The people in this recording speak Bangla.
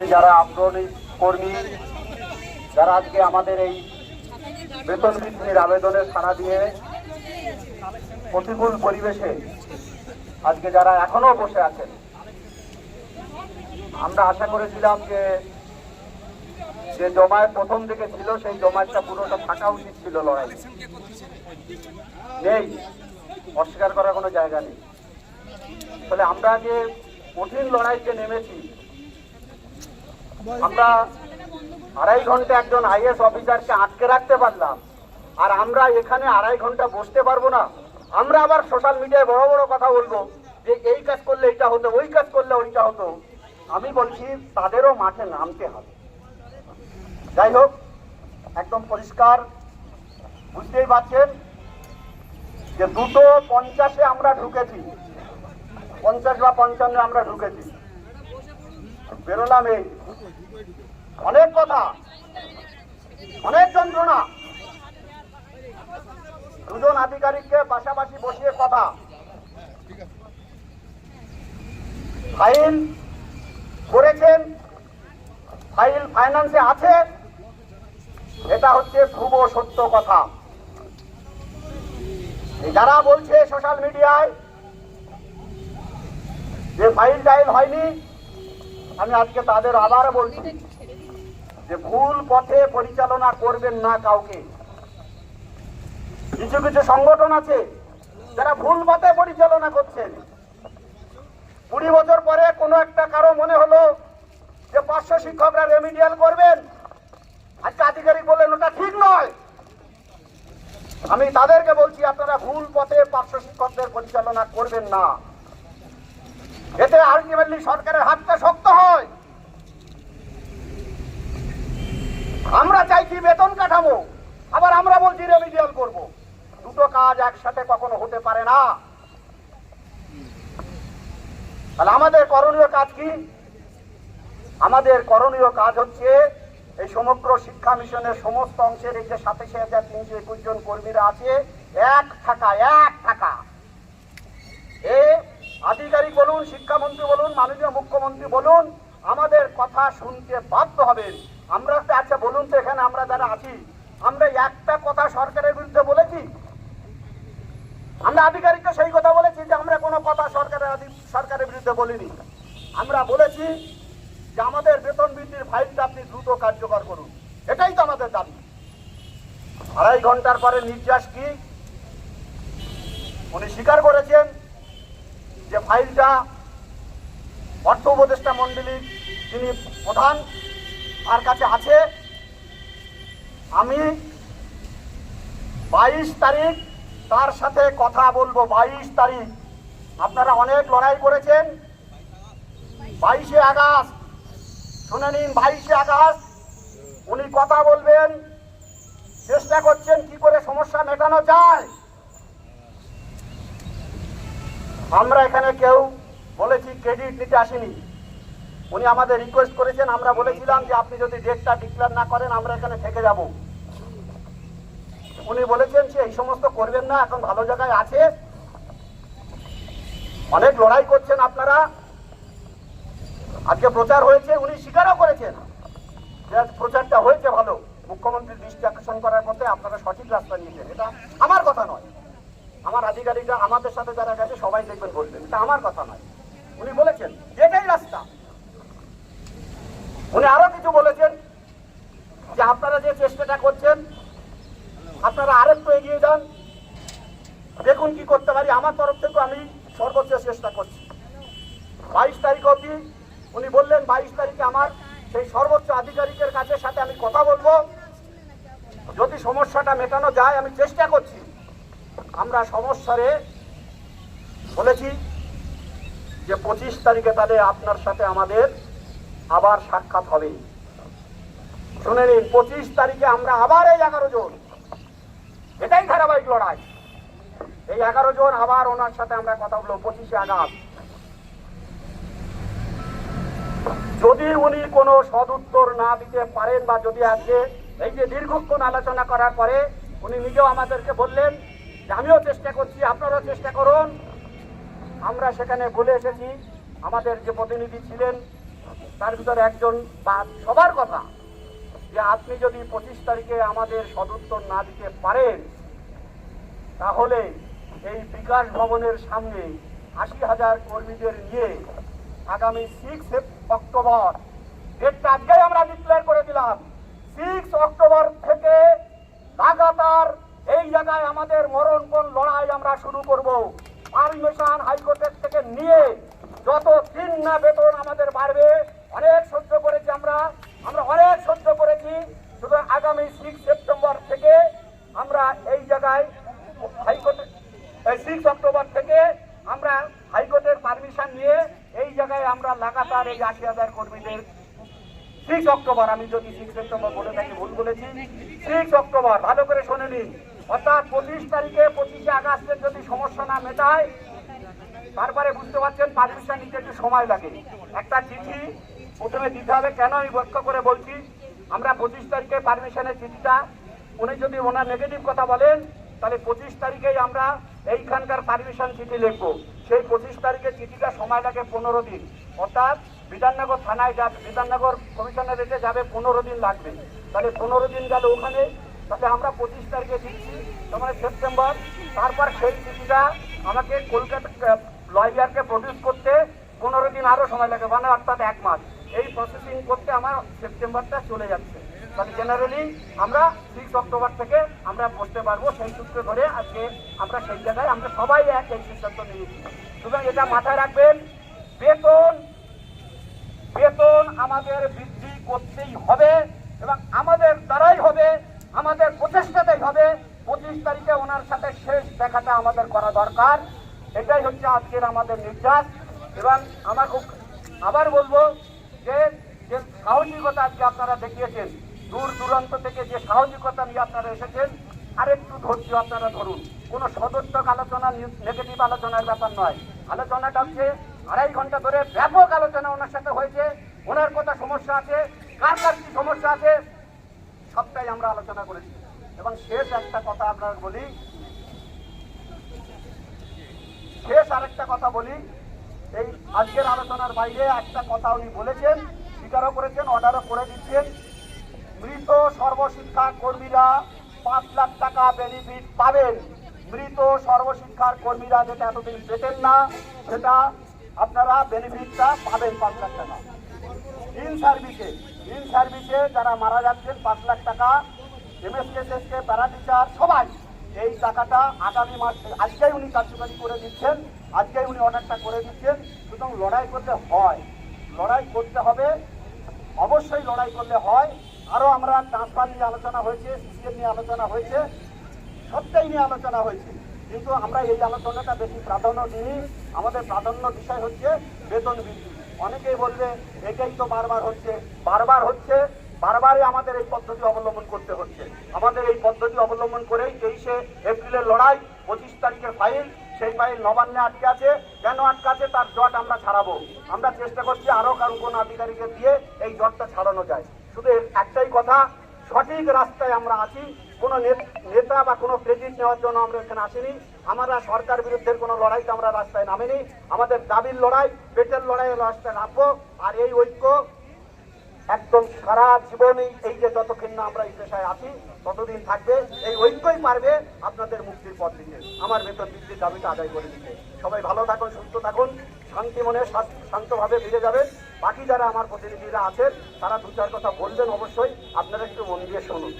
যারা আগ্রহী কর্মী, যারা আজকে আমাদের এই বেতন বৃদ্ধির আবেদনে সাড়া দিয়ে প্রতিকূল পরিবেশে আজকে যারা এখনও বসে আছেন, আমরা আশা করেছিলাম যে যে জমায়েত প্রথম দিকে ছিল, সেই জমায়েতটা পুরোটা থাকা উচিত ছিল লড়াই। নেই, অস্বীকার করার কোনো জায়গা নেই। ফলে আমরা যে কঠিন লড়াইতে নেমেছি আমরা আড়াই ঘণ্টা একজন আইএস অফিসারকে আটকে রাখতে পারলাম। আর আমরা এখানে আড়াই ঘণ্টা বসতে পারব না। আমরা আবার সোশ্যাল মিডিয়ায় বড় বড় কথা বলব যে, এই কাজ করলে এটা হতো, ওই কাজ করলে ওইটা হতো। আমি বলছি, তাদেরও মাঠে নামতে হবে। যাই হোক, একদম পরিষ্কার। বুঝতেই পারছেন যে, দুটো পঞ্চাশে আমরা ঢুকেছি। পঞ্চাশ বা পঞ্চান্ন আমরা ঢুকেছি। বেরোলাম এই। অনেক কথা, অনেক যন্ত্রণা। দুজন আধিকারিককে পাশাপাশি বসিয়ে কথা। ফাইল করেছেন, ফাইল ফাইন্যান্সে আছে। এটা হচ্ছে ধ্রুব সত্য কথা। যারা বলছে সোশ্যাল মিডিয়ায় যে ফাইল টাইল হয়নি আমি আজকে তাদের আবার বলছি যে ভুল পথে পরিচালনা করবেন না কাউকে। কিছু কিছু সংগঠন আছে যারা ভুল পথে পরিচালনা করছেন। কুড়ি বছর পরে কোনো একটা কারও মনে হলো যে পাঁচশো শিক্ষকরা রেমিডিয়াল করবেন। আজকে আধিকারিক বললেন, ওটা ঠিক নয়। আমি তাদেরকে বলছি, আপনারা ভুল পথে পার্শ্ব শিক্ষকদের পরিচালনা করবেন না। এতে আলটিমেটলি সরকারের হাতটা শক্ত হয় আমরা চাইছি বেতন কাঠামো আবার আমরা বলছি রেমিডিয়াল করব দুটো কাজ একসাথে কখনো হতে পারে না। তাহলে আমাদের করণীয় কাজ কি? আমাদের করণীয় কাজ হচ্ছে এই সমগ্র শিক্ষা মিশনের সমস্ত অংশের এই যে সাতাশি হাজার তিনশো একুশ জন কর্মীরা আছে, এক থাকা এক থাকা। এ আধিকারিক বলুন, শিক্ষামন্ত্রী বলুন, মাননীয় মুখ্যমন্ত্রী বলুন, আমাদের কথা শুনতে বাধ্য হবেন। আমরা আচ্ছা বলুন তো এখানে আমরা যারা আছি, আমরা একটা কথা সরকারের বিরুদ্ধে বলেছি? আমরা আধিকারিককে সেই কথা বলেছি যে আমরা কোনো কথা সরকারের সরকারের বিরুদ্ধে বলিনি। আমরা বলেছি যে আমাদের বেতন বৃদ্ধির ফাইলটা আপনি দ্রুত কার্যকর করুন। এটাই তো আমাদের দাবি। আড়াই ঘণ্টার পরে নির্যাস কি? উনি স্বীকার করেছেন যে ফাইলটা অর্থ উপদেষ্টা মন্ডলীর যিনি প্রধান, তার কাছে আছে। আমি বাইশ তারিখ তার সাথে কথা বলব বাইশ তারিখ। আপনারা অনেক লড়াই করেছেন। বাইশে আগস্ট। শুনে নিন, বাইশে আগস্ট। উনি কথা বলবেন। চেষ্টা করছেন কি করে সমস্যা মেটানো যায়। আমরা এখানে কেউ বলেছি ক্রেডিট নিতে আসিনি। উনি আমাদের রিকোয়েস্ট করেছেন, আমরা বলেছিলাম যে আপনি যদি ডেটটা ডিক্লেয়ার না করেন, আমরা এখানে থেকে যাব। উনি বলেছেন যে এই সমস্ত করবেন না, এখন ভালো জায়গায় আছে। অনেক লড়াই করছেন আপনারা। আজকে প্রচার হয়েছে, উনি স্বীকারও করেছেন প্রচারটা হয়েছে ভালো। মুখ্যমন্ত্রীর দৃষ্টি আকর্ষণ করার পথে আপনারা সঠিক রাস্তা নিয়েছেন। এটা আমার কথা নয়। আমার আধিকারিকরা, আমাদের সাথে যারা গেছে, সবাই দেখবেন বলবেন। এটা আমার কথা নয়। উনি বলেছেন যেটাই রাস্তা। উনি আরও কিছু বলেছেন যে আপনারা যে চেষ্টাটা করছেন আপনারা আরেকটু এগিয়ে যান। দেখুন কি করতে পারি। আমার তরফ থেকে আমি সর্বোচ্চ চেষ্টা করছি। বাইশ তারিখ অবধি উনি বললেন, বাইশ তারিখে আমার সেই সর্বোচ্চ আধিকারিকের কাছে সাথে আমি কথা বলব। যদি সমস্যাটা মেটানো যায়, আমি চেষ্টা করছি। আমরা সমস্যারে বলেছি যে পঁচিশ তারিখে তাহলে আপনার সাথে আমাদের আবার সাক্ষাৎ হবে শুনে নিন, পঁচিশ তারিখে আমরা আবার এই এগারো জন এটাই ধারাবাহিক লড়াই। এই এগারো জন আবার ওনার সাথে আমরা কথা বলব, পঁচিশে আগস্ট যদি উনি কোনো সদুত্তর না দিতে পারেন বা যদি আজকে এই যে দীর্ঘক্ষণ আলোচনা করার পরে উনি নিজেও আমাদেরকে বললেন যে, আমিও চেষ্টা করছি, আপনারাও চেষ্টা করুন। আমরা সেখানে বলে এসেছি, আমাদের যে প্রতিনিধি ছিলেন, তার ভিতরে একজন বা সবার কথা। যে আপনি যদি পঁচিশ তারিখে আমাদের সদুত্তর না দিতে পারেন, তাহলে এই বিকাশ ভবনের সামনে আশি হাজার কর্মীদের নিয়ে আগামী সিক্স অক্টোবর ডেটটা আজকেই আমরা ডিক্লেয়ার করে দিলাম। সিক্স অক্টোবর থেকে লাগাতার এই জায়গায় আমাদের মরণপণ লড়াই আমরা শুরু করব। পারমিশন হাইকোর্টের থেকে নিয়ে যত দিন না বেতন আমাদের বাড়বে, অনেক সহ্য করেছি আমরা। আমরা অনেক সহ্য করেছি। শুধু আগামী সিক্স সেপ্টেম্বর থেকে আমরা এই জায়গায় হাইকোর্টে সিক্স অক্টোবর থেকে আমরা হাইকোর্টের পারমিশন নিয়ে এই জায়গায় আমরা লাগাতার এই আশি হাজার কর্মীদের সিক্স অক্টোবর আমি যদি সিক্স সেপ্টেম্বর বলে থাকি, ভুল বলেছি। সিক্স অক্টোবর ভালো করে শুনে নিন। অর্থাৎ পঁচিশ তারিখে পঁচিশে আগস্টের যদি সমস্যা না মেটায় তারপরে বুঝতে পারছেন, পারমিশন নিতে একটু সময় লাগে। একটা চিঠি প্রথমে দিতে হবে, কেন আমি ব্যাখ্যা করে বলছি, আমরা পঁচিশ তারিখে পারমিশনের চিঠিটা, উনি যদি ওনার নেগেটিভ কথা বলেন, তাহলে পঁচিশ তারিখেই আমরা এইখানকার পারমিশন চিঠি লিখব। সেই পঁচিশ তারিখে চিঠিটা সময় লাগে পনেরো দিন। অর্থাৎ বিধাননগর থানায় যাবে বিধাননগর কমিশনারেটে যাবে পনেরো দিন লাগবে। তাহলে পনেরো দিন গেল ওখানে, তাহলে আমরা পঁচিশ তারিখে দিচ্ছি তোমার সেপ্টেম্বর। তারপর সেই চিঠিটা আমাকে কলকাতা লয়ারকে প্রডিউস করতে পনেরো দিন আরও সময় লাগে মানে অর্থাৎ এক মাস। এই প্রসেসিং করতে আমার সেপ্টেম্বরটা চলে যাচ্ছে। তাহলে জেনারেলি আমরা সিক্স অক্টোবর থেকে আমরা বসতে পারব সেই সূত্র ধরে আজকে আমরা সেই জায়গায় আমরা সবাই এক এই সিদ্ধান্ত নিয়েছি। সুতরাং এটা মাথায় রাখবেন, বেতন বেতন আমাদের বৃদ্ধি করতেই হবে এবং আমাদের দ্বারাই হবে, আমাদের প্রচেষ্টাতেই হবে। পঁচিশ তারিখে ওনার সাথে শেষ দেখাটা আমাদের করা দরকার। এটাই হচ্ছে আজকের আমাদের নির্যাস এবং আমার খুব আবার বলব যে যে সাহসিকতা আজকে আপনারা দেখিয়েছেন, দূর দূরান্ত থেকে যে সাহসিকতা নিয়ে আপনারা এসেছেন, আরেকটু ধৈর্য আপনারা ধরুন। কোনো সদর্থক আলোচনা নেগেটিভ আলোচনার ব্যাপার নয়। আলোচনাটা হচ্ছে আড়াই ঘণ্টা ধরে ব্যাপক আলোচনা ওনার সাথে হয়েছে। ওনার কথা সমস্যা আছে, কার কার কি সমস্যা আছে, সবটাই আমরা আলোচনা করেছি। এবং শেষ একটা কথা আপনার বলি শেষ আরেকটা কথা বলি। এই আজকের আলোচনার বাইরে একটা কথা উনি বলেছেন, স্বীকারও করেছেন অর্ডারও করে দিচ্ছেন। মৃত সর্বশিক্ষা কর্মীরা পাঁচ লাখ টাকা বেনিফিট পাবেন। মৃত সর্বশিক্ষার কর্মীরা যেটা এতদিন পেতেন না, সেটা আপনারা বেনিফিটটা পাবেন পাঁচ লাখ টাকা। ইন সার্ভিসে ইন সার্ভিসে যারা মারা যাচ্ছেন, পাঁচ লাখ টাকা এমএসকেএসকে প্যারা টিচার সবাই এই টাকাটা আগামী মাস, আজকেই উনি কার্যকারী করে দিচ্ছেন। আজকেই উনি অর্ডারটা করে দিচ্ছেন। সুতরাং লড়াই করতে হয়। লড়াই করতে হবে। অবশ্যই লড়াই করলে হয়। আরও আমরা ট্রান্সফার নিয়ে আলোচনা হয়েছে, সিসিএম নিয়ে আলোচনা হয়েছে সবটাই নিয়ে আলোচনা হয়েছে। কিন্তু আমরা এই আলোচনাটা বেশি প্রাধান্য দিই আমাদের প্রাধান্য বিষয় হচ্ছে বেতন বৃদ্ধি। অনেকেই বলবে এটাই তো বারবার হচ্ছে। বারবার হচ্ছে, বারবারই আমাদের এই পদ্ধতি অবলম্বন করতে হচ্ছে। আমাদের এই পদ্ধতি অবলম্বন করেই তেইশে এপ্রিলের লড়াই, পঁচিশ তারিখের ফাইল সেই পায়ে নবান্নে আটকে আছে। কেন আটকে আছে? তার জট আমরা ছাড়াবো। আমরা চেষ্টা করছি আরও কারণ কোন আধিকারিকে দিয়ে এই জটটা ছাড়ানো যায়। শুধু একটাই কথা, সঠিক রাস্তায় আমরা আছি। কোনো নেতা বা কোনো ক্রেডিট নেওয়ার জন্য আমরা এখানে আসিনি। আমরা সরকার বিরুদ্ধে কোনো লড়াইতে আমরা রাস্তায় নামিনি। আমাদের দাবির লড়াই, পেটের লড়াই রাস্তায় নামবো। আর এই ঐক্য একদম সারা জীবনেই এই যে যতক্ষণ না আমরা এই পেশায় আছি, ততদিন থাকবে, এই ঐক্যই পারবে আপনাদের মুক্তির পথ দিতে আমার বেতন বৃদ্ধির দাবিটা আদায় করে দিতে। সবাই ভালো থাকুন, সুস্থ থাকুন, শান্তি মনে শান্তভাবে ফিরে যাবেন। বাকি যারা আমার প্রতিনিধিরা আছেন, তারা দু চার কথা বলবেন অবশ্যই, আপনারা একটু মন দিয়ে শুনুন।